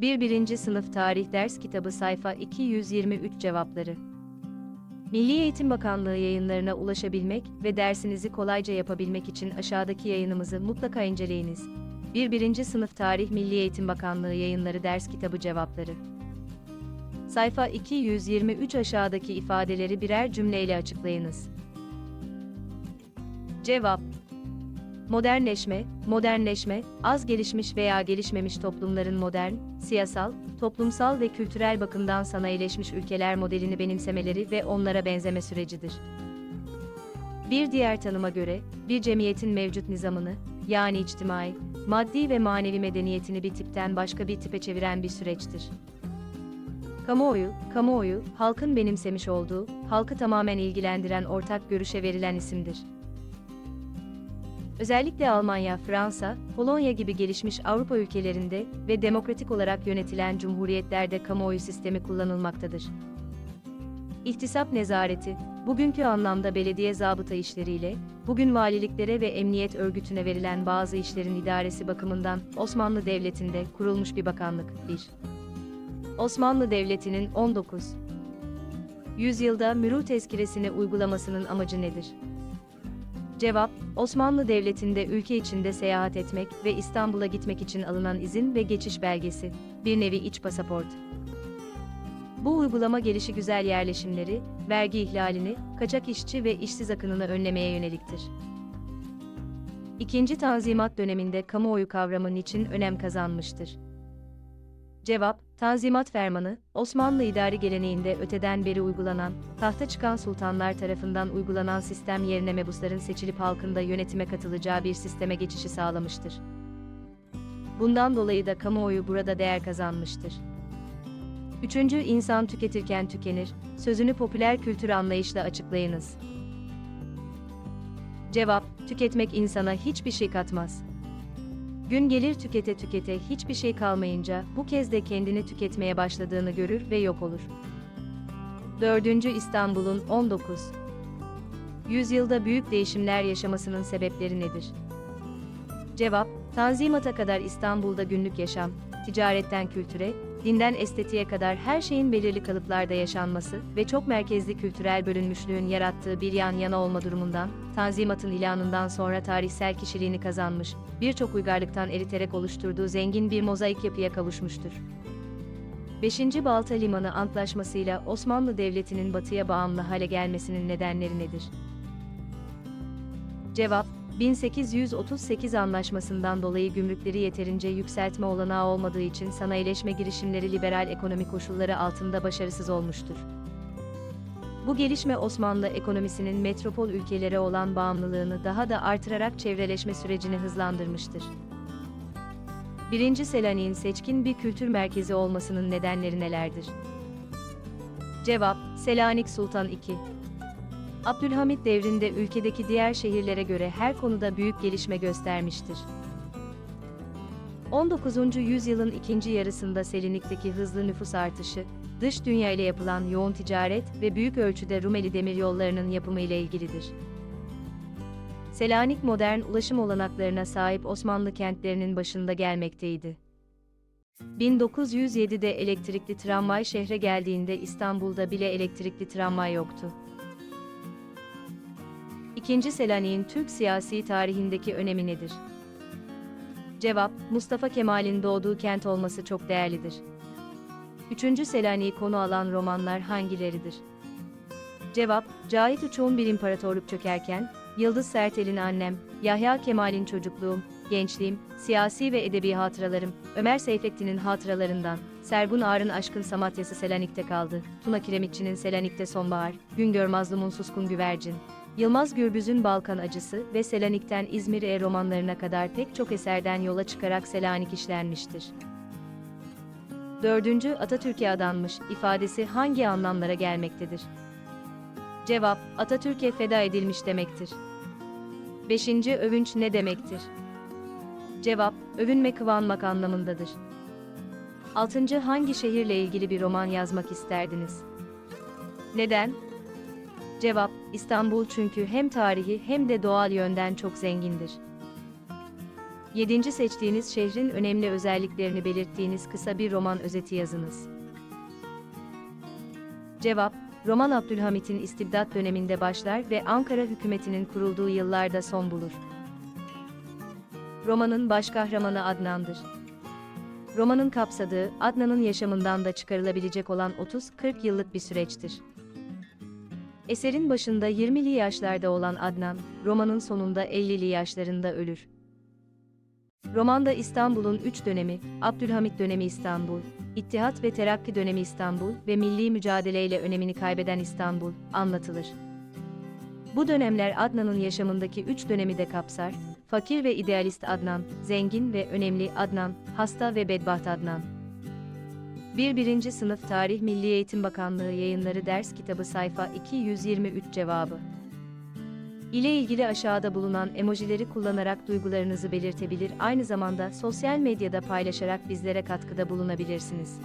1. 1. Sınıf Tarih Ders Kitabı Sayfa 223 Cevapları Milli Eğitim Bakanlığı yayınlarına ulaşabilmek ve dersinizi kolayca yapabilmek için aşağıdaki yayınımızı mutlaka inceleyiniz. 1. 1. Sınıf Tarih Milli Eğitim Bakanlığı Yayınları Ders Kitabı Cevapları Sayfa 223 aşağıdaki ifadeleri birer cümleyle açıklayınız. Cevap Modernleşme, modernleşme, az gelişmiş veya gelişmemiş toplumların modern, siyasal, toplumsal ve kültürel bakımdan sanayileşmiş ülkeler modelini benimsemeleri ve onlara benzeme sürecidir. Bir diğer tanıma göre, bir cemiyetin mevcut nizamını, yani içtimai, maddi ve manevi medeniyetini bir tipten başka bir tipe çeviren bir süreçtir. Kamuoyu, kamuoyu, halkın benimsemiş olduğu, halkı tamamen ilgilendiren ortak görüşe verilen isimdir. Özellikle Almanya, Fransa, Polonya gibi gelişmiş Avrupa ülkelerinde ve demokratik olarak yönetilen cumhuriyetlerde kamuoyu sistemi kullanılmaktadır. İhtisap nezareti, bugünkü anlamda belediye zabıta işleriyle, bugün valiliklere ve emniyet örgütüne verilen bazı işlerin idaresi bakımından Osmanlı Devleti'nde kurulmuş bir bakanlık. 1. Osmanlı Devleti'nin 19. yüzyılda mürû tezkiresini uygulamasının amacı nedir? Cevap, Osmanlı Devleti'nde ülke içinde seyahat etmek ve İstanbul'a gitmek için alınan izin ve geçiş belgesi, bir nevi iç pasaport. Bu uygulama gelişi güzel yerleşimleri, vergi ihlalini, kaçak işçi ve işsiz akınını önlemeye yöneliktir. İkinci Tanzimat döneminde kamuoyu kavramı için önem kazanmıştır. Cevap, Tanzimat Fermanı, Osmanlı idari geleneğinde öteden beri uygulanan, tahta çıkan sultanlar tarafından uygulanan sistem yerine mebusların seçilip halkında yönetime katılacağı bir sisteme geçişi sağlamıştır. Bundan dolayı da kamuoyu burada değer kazanmıştır. Üçüncü, insan tüketirken tükenir, sözünü popüler kültür anlayışla açıklayınız. Cevap, tüketmek insana hiçbir şey katmaz. Gün gelir tükete tükete hiçbir şey kalmayınca bu kez de kendini tüketmeye başladığını görür ve yok olur. 4. İstanbul'un 19. Yüzyılda büyük değişimler yaşamasının sebepleri nedir? Cevap, Tanzimat'a kadar İstanbul'da günlük yaşam, ticaretten kültüre, dinden estetiğe kadar her şeyin belirli kalıplarda yaşanması ve çok merkezli kültürel bölünmüşlüğün yarattığı bir yan yana olma durumundan, Tanzimat'ın ilanından sonra tarihsel kişiliğini kazanmış, birçok uygarlıktan eriterek oluşturduğu zengin bir mozaik yapıya kavuşmuştur. 5. Balta Limanı Antlaşması'yla Osmanlı Devleti'nin batıya bağımlı hale gelmesinin nedenleri nedir? Cevap, 1838 anlaşmasından dolayı gümrükleri yeterince yükseltme olanağı olmadığı için sanayileşme girişimleri liberal ekonomi koşulları altında başarısız olmuştur. Bu gelişme Osmanlı ekonomisinin metropol ülkelere olan bağımlılığını daha da artırarak çevreleşme sürecini hızlandırmıştır. 1. Selanik'in seçkin bir kültür merkezi olmasının nedenleri nelerdir? Cevap, Selanik Sultan II. Abdülhamit devrinde ülkedeki diğer şehirlere göre her konuda büyük gelişme göstermiştir. 19. yüzyılın ikinci yarısında Selanik'teki hızlı nüfus artışı, dış dünya ile yapılan yoğun ticaret ve büyük ölçüde Rumeli demiryollarının yapımı ile ilgilidir. Selanik modern ulaşım olanaklarına sahip Osmanlı kentlerinin başında gelmekteydi. 1907'de elektrikli tramvay şehre geldiğinde İstanbul'da bile elektrikli tramvay yoktu. İkinci Selanik'in Türk siyasi tarihindeki önemi nedir? Cevap, Mustafa Kemal'in doğduğu kent olması çok değerlidir. Üçüncü Selanik'i konu alan romanlar hangileridir? Cevap, Cahit Uçuk'un Bir İmparatorluk Çökerken, Yıldız Sertel'in Annem, Yahya Kemal'in Çocukluğum, Gençliğim, Siyasi ve Edebi Hatıralarım, Ömer Seyfettin'in Hatıralarından, Serbun Ağar'ın Aşkın Samatyası Selanik'te kaldı, Tuna Kiremitçi'nin Selanik'te Sonbahar, Güngör Mazlum'un Suskun Güvercin, Yılmaz Gürbüz'ün Balkan Acısı ve Selanik'ten İzmir'e romanlarına kadar pek çok eserden yola çıkarak Selanik işlenmiştir. Dördüncü Atatürk'e adanmış ifadesi hangi anlamlara gelmektedir? Cevap, Atatürk'e feda edilmiş demektir. Beşinci Övünç ne demektir? Cevap, övünme kıvanmak anlamındadır. Altıncı Hangi şehirle ilgili bir roman yazmak isterdiniz? Neden? Cevap, İstanbul çünkü hem tarihi hem de doğal yönden çok zengindir. 7. Seçtiğiniz şehrin önemli özelliklerini belirttiğiniz kısa bir roman özeti yazınız. Cevap, roman Abdülhamit'in istibdat döneminde başlar ve Ankara hükümetinin kurulduğu yıllarda son bulur. Romanın baş kahramanı Adnan'dır. Romanın kapsadığı, Adnan'ın yaşamından da çıkarılabilecek olan 30-40 yıllık bir süreçtir. Eserin başında 20'li yaşlarda olan Adnan, romanın sonunda 50'li yaşlarında ölür. Romanda İstanbul'un üç dönemi, Abdülhamit dönemi İstanbul, İttihat ve Terakki dönemi İstanbul ve milli mücadeleyle önemini kaybeden İstanbul anlatılır. Bu dönemler Adnan'ın yaşamındaki üç dönemi de kapsar, fakir ve idealist Adnan, zengin ve önemli Adnan, hasta ve bedbaht Adnan. 1. Birinci Sınıf Tarih Milli Eğitim Bakanlığı Yayınları Ders Kitabı Sayfa 223 Cevabı ile ilgili aşağıda bulunan emojileri kullanarak duygularınızı belirtebilir, aynı zamanda sosyal medyada paylaşarak bizlere katkıda bulunabilirsiniz.